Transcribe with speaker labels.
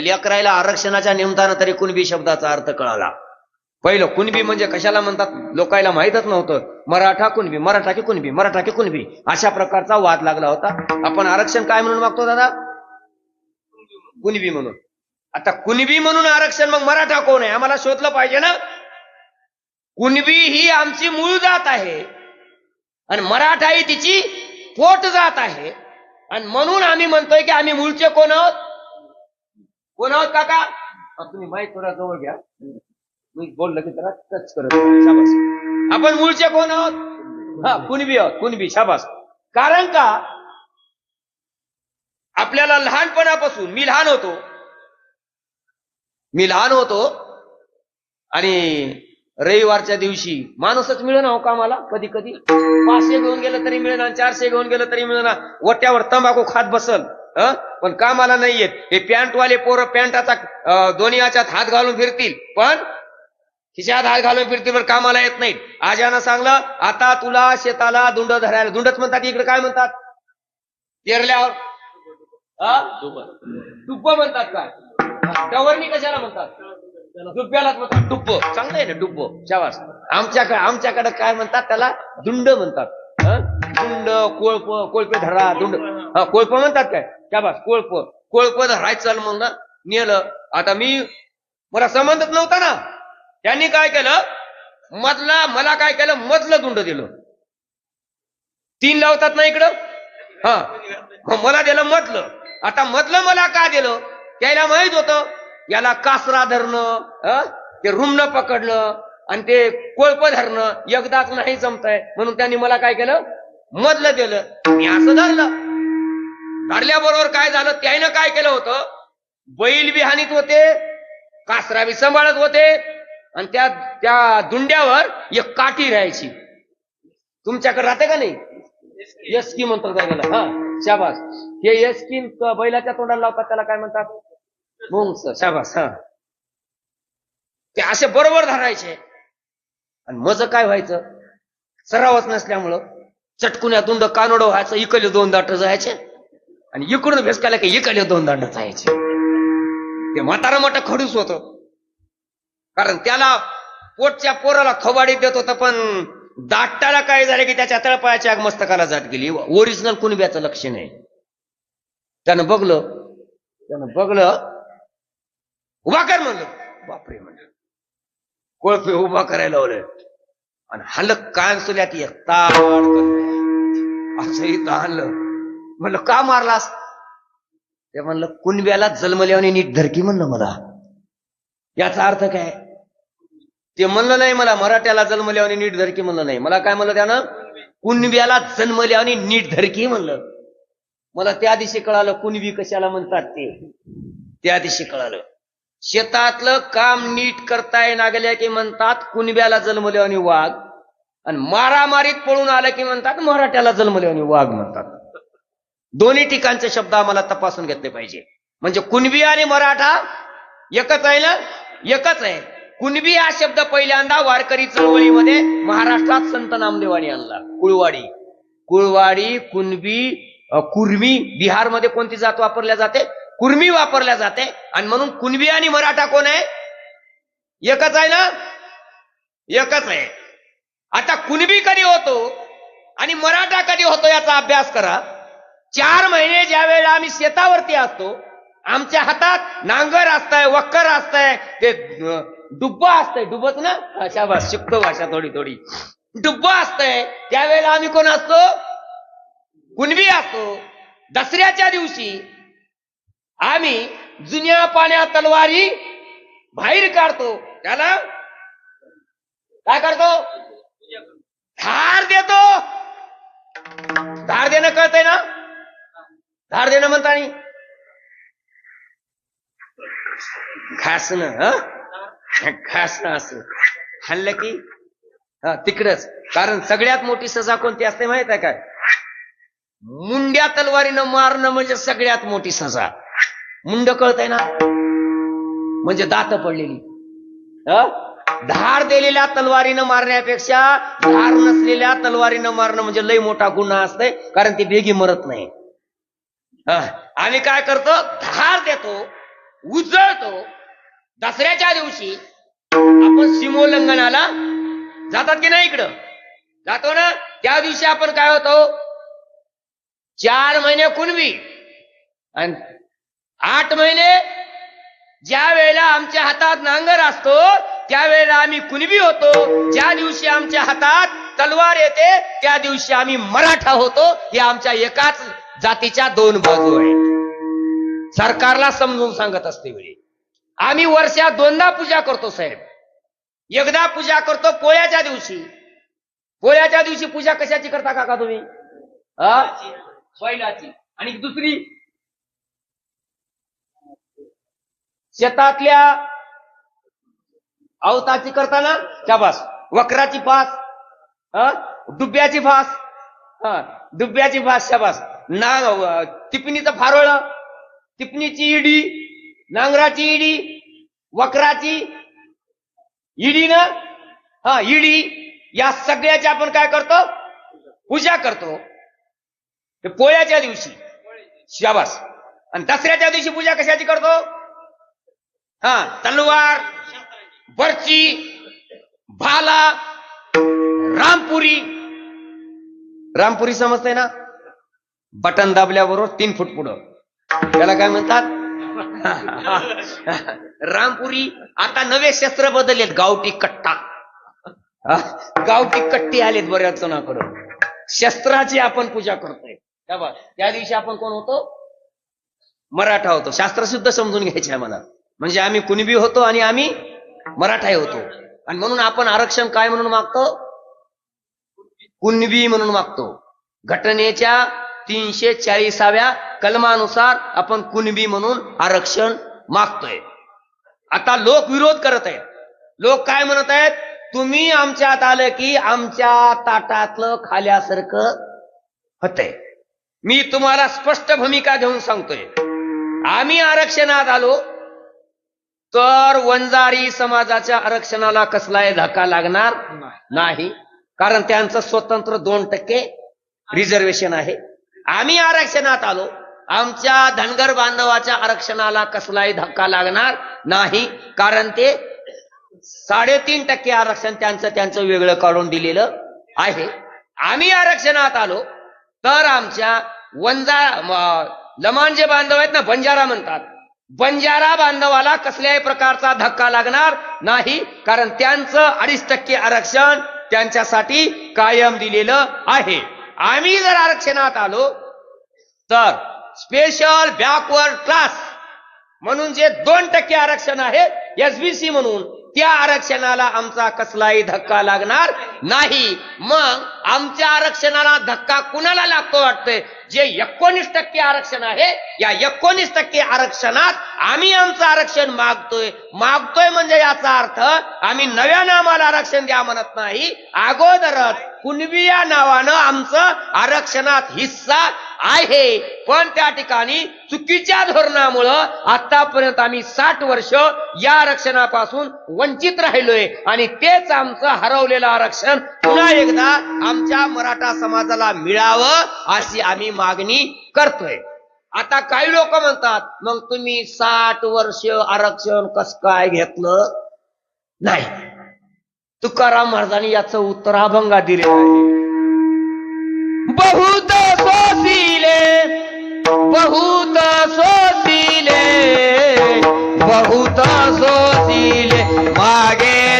Speaker 1: लेकरायला आरक्षणाच्या निमतानं तरी कुणबी शब्दाचा अर्थ कळाला. पहिलं कुणबी म्हणजे कशाला म्हणतात? लोकायला माहीतच नव्हतं. मराठा कुणबी मराठा की कुणबी मराठा की कुणबी? अशा प्रकारचा वाद लागला होता. आपण आरक्षण काय म्हणून मागतो दादा? कुणबी म्हणून. आता कुणबी म्हणून आरक्षण मग मराठा कोण आहे? आम्हाला शोधलं पाहिजे ना. कुणबी ही आमची मूळ जात आहे. आणि मराठा ही तिची पोट जात आहे. आणि म्हणून आम्ही म्हणतोय की आम्ही मूळचे कोण आहोत? कोण आहोत काका? तुम्ही माहीत थोडा जवळ घ्या. मी बोललं की त्याला टच करत शाबास. आपण मूळचे कोण आहोत? हा कुणबी आहोत? कुणबी शाबास. कारण का? आपल्याला लहानपणापासून मी लहान होतो. मी लहान होतो. आणि रविवारच्या दिवशी माणूसच मिळेना हो कामाला कधी कधी पाचशे घेऊन गेलं तरी मिळेना चारशे घेऊन गेलं तरी मिळेना. वट्यावर तंबाखू खात बसल. पण कामाला नाही येत. हे पॅन्टवाले पोरं पॅन्टाचा दोन्ही याच्यात हात घालून फिरतील. पण खिशात हात घालून फिरतील पण कामाला येत नाहीत. आजानं सांगलं आता तुला शेताला दुंड धरायला. दुंडच म्हणतात इकडे काय म्हणतात? पेरल्यावर. टुप्प म्हणतात काय? डवरणी कशाला म्हणतात? डुब्ब्यालाच म्हणतात. टुप्प चांगलं आहे ना डुप्प शावास आमच्याकडे आमच्याकडे काय म्हणतात त्याला? दुंड म्हणतात. दुंड कोळप कोळपे धरा दुंड. हा कोळप म्हणतात काय? शाबास कोळप कोळप धरायचं म्हणलं नेलं. आता मी मला संबंधच नव्हता ना. त्यांनी काय केलं? मधला मला काय केलं? मधलं दुंड दिलं. तीन लावतात ना इकडं? हा. मला दिलं मधलं. आता मधलं मला का दिलं? त्याला माहीत होतं. याला कासरा धरणं ते रुमणं पकडणं आणि ते कोळप धरणं एकदाच नाही जमतंय. म्हणून त्यांनी मला काय केलं? मधलं दिलं. मी असं धरलं. धरल्याबरोबर काय झालं? त्यानं काय केलं होतं? बैल बी हानीत होते कासरा बी सांभाळत होते आणि त्या त्या दुंड्यावर एक काठी राहायची. तुमच्याकडे राहते का नाही? यस्की म्हणतात त्याला हा शाबास. हे यस्की बैलाच्या तोंडाला लावतात त्याला काय म्हणतात? मुंगस. शाबास हा. ते असे बरोबर धरायचे. आणि मज काय व्हायचं? सरावच नसल्यामुळं चटकुन्या तुंड कानोड व्हायचं इकडले दोन दाट जायचे. आणि इकडून भेसकायला की इकडे दोन दंड जायचे ते म्हातारा मोठा खडूस होत. कारण त्याला पोटच्या पोराला खवाडी देत होतं पण दाटाला काय झालं की त्याच्या तळपायाच्या आग मस्तकाला जात गेली. ओरिजिनल कुणब्याचं लक्ष नाही. त्यानं बघलं त्यानं बघलं उभा कर म्हणलं. बापरे म्हणलं. कोळपे उभा करायला लावलं आणि हलक कान सुल्यात एक ताड करतोय. आणलं. म्हणलं का मारलास? ते म्हणलं कुणब्याला जन्मल्याने नीट धरकी म्हणलं मला. याचा अर्थ काय? ते म्हणलं नाही मला मराठ्याला जन्मल्याने नीट धरकी म्हणलं नाही. मला काय म्हणलं त्यानं? कुणब्याला जन्मल्याने नीट धरकी म्हणलं. मला त्या दिवशी कळालं कुणबी कशाला म्हणतात ते? त्या दिवशी कळालं. शेतातलं काम नीट करताय नागल्या की म्हणतात कुणब्याला जन्मल्याने वाघ. आणि मारामारीत पळून आलं की म्हणतात मराठ्याला जन्मल्याने वाघ म्हणतात. दोन्ही ठिकाणचे शब्द आम्हाला तपासून घेतले पाहिजे. म्हणजे कुणबी आणि मराठा एकच आहे ना? एकच आहे. कुणबी हा शब्द पहिल्यांदा वारकरी चळवळीमध्ये महाराष्ट्रात संत नामदेवानी आणला. कुळवाडी. कुळवाडी कुणबी कुर्मी बिहारमध्ये कोणती जात वापरल्या जाते? कुर्मी वापरल्या जाते. आणि म्हणून कुणबी आणि मराठा कोण आहे? एकच आहे ना? एकच आहे. आता कुणबी कधी होतो आणि मराठा कधी होतो याचा अभ्यास करा. चार महिने ज्या वेळेला आम्ही शेतावरती असतो आमच्या हातात नांगर असतंय वक्कर असतंय ते डुब्ब डुब्बा असतंय. डुबत ना? अशा शाबास शिकतो भाषा थोडी थोडी. डुब्बा असतंय. त्यावेळेला आम्ही कोण असतो कुणबी असतो दसऱ्याच्या दिवशी आम्ही जुन्या पाण्या तलवारी बाहेर काढतो. त्याला काय करतो? धार देतो. धार देणं कळतंय ना? धार देणं म्हणता आणि? घासणं घासणं असं. हल्लं की? हा तिकडच. कारण सगळ्यात मोठी सजा कोणती असते माहीत आहे काय? मुंड्या तलवारीनं मारणं म्हणजे सगळ्यात मोठी सजा. मुंड कळतंय ना? म्हणजे दात पडलेली. धार दिलेल्या तलवारीनं मारण्यापेक्षा धार नसलेल्या तलवारीनं मारणं म्हणजे लय मोठा गुन्हा असतंय कारण ती बेगी मरत नाही. आम्ही काय करतो? धार देतो उजळतो. दसऱ्याच्या दिवशी आपण सीमोल्लंघनाला जातात की नाही इकडं? जातो ना? त्या दिवशी आपण काय होतो? चार महिने कुणबी. आणि आठ महिने ज्या वेळेला आमच्या हातात नांगर असतो त्यावेळेला आम्ही कुणबी होतो. ज्या दिवशी आमच्या हातात तलवार येते त्या दिवशी आम्ही मराठा होतो हे आमच्या एकाच जातीच्या दोन बाजू आहेत. सरकारला समजून सांगत असते वेळी आम्ही वर्षात दोनदा पूजा करतो साहेब. एकदा पूजा करतो पोळ्याच्या दिवशी. पोळ्याच्या दिवशी पूजा कशाची करता काका तुम्ही? बैलाची. आणि दुसरी? शेतातल्या अवताची करताना? शाबास. वक्राची हा? दुब्याची फास हा दुब्याची फास शाबास. ना टिपणीचं फारोळ टिपणीची इडी नांगराची इडी वक्राची इडी ना? हा इडी या सगळ्याची आपण काय करतो? पूजा करतो. ते पोळ्याच्या दिवशी. शाबास. आणि दसऱ्याच्या दिवशी पूजा कशाची करतो? हा तलवार बर्ची भाला रामपुरी. रामपुरी समजते ना? बटन दाबल्याबरोबर तीन फूट पुढं. त्याला काय म्हणतात? रामपुरी आता नवे शस्त्र बदललेत गावठी कट्टा. गावठी कट्टी आलेत बऱ्याच जणांकडं शस्त्राची आपण पूजा करतोय. त्या बा- त्या दिवशी आपण कोण होतो? मराठा होतो. शास्त्र सुद्धा समजून घ्यायचे आम्हाला. म्हणजे आम्ही कुणबी होतो आणि आम्ही मराठाही होतो. आणि म्हणून आपण आरक्षण काय म्हणून मागतो? कुणबी म्हणून मागतो घटनेच्या तीनशे चाळीसाव्या कलमानुसार आपण कुणबी म्हणून आरक्षण मागतोय. आता लोक विरोध करत आहेत. लोक काय म्हणत आहेत? तुम्ही आमच्यात आलं की आमच्या ताटातलं खाल्यासारखं होतंय. मी तुम्हाला स्पष्ट भूमिका घेऊन सांगतोय. आम्ही आरक्षणात आलो तर वंजारी समाजाच्या आरक्षणाला कसलाही धक्का लागणार नाही. कारण त्यांचं स्वतंत्र दोन टक्के रिझर्वेशन आहे. आम्ही आरक्षणात आलो. आमच्या धनगर बांधवाच्या आरक्षणाला कसलाही धक्का लागणार नाही. कारण ते साडेतीन टक्के आरक्षण त्यांचं त्यांचं वेगळं काढून दिलेलं आहे. आम्ही आरक्षणात आलो तर आमच्या वंजा लमान जे बांधव आहेत ना बंजारा म्हणतात. बंजारा बांधवाला कसल्याही प्रकारचा धक्का लागणार नाही कारण त्यांचं अडीच टक्के आरक्षण त्यांच्यासाठी कायम दिलेलं आहे. आम्ही जर आरक्षणात आलो तर स्पेशल बॅकवर्ड क्लास म्हणून जे दोन टक्के आरक्षण आहे एसबीसी म्हणून त्या आरक्षणाला आमचा कसलाही धक्का लागणार नाही. मग आमच्या आरक्षणाला धक्का कुणाला लागतो वाटतंय? जे एकोणीस टक्के आरक्षण आहे या एकोणीस टक्के आरक्षणात आम्ही आमचं आरक्षण मागतोय. मागतोय म्हणजे याचा अर्थ आम्ही नव्या नामाला आरक्षण द्या म्हणत नाही. अगोदरच कुणबी या नावानं आमचं आरक्षणात हिस्सा आहे. पण त्या ठिकाणी चुकीच्या धोरणामुळं आतापर्यंत आम्ही साठ वर्ष या आरक्षणापासून वंचित राहिलोय. आणि तेच आमचं हरवलेलं आरक्षण पुन्हा एकदा आमच्या मराठा समाजाला मिळावं अशी आम्ही मागणी करतोय. आता काही लोक म्हणतात मग तुम्ही साठ वर्ष आरक्षण कस काय घेतलं? नाही. तुकाराम महाराजांनी याचं उत्तर अभंगा दिले आहे. बहुत बहुत सोचीले बहुत सोचीले मागे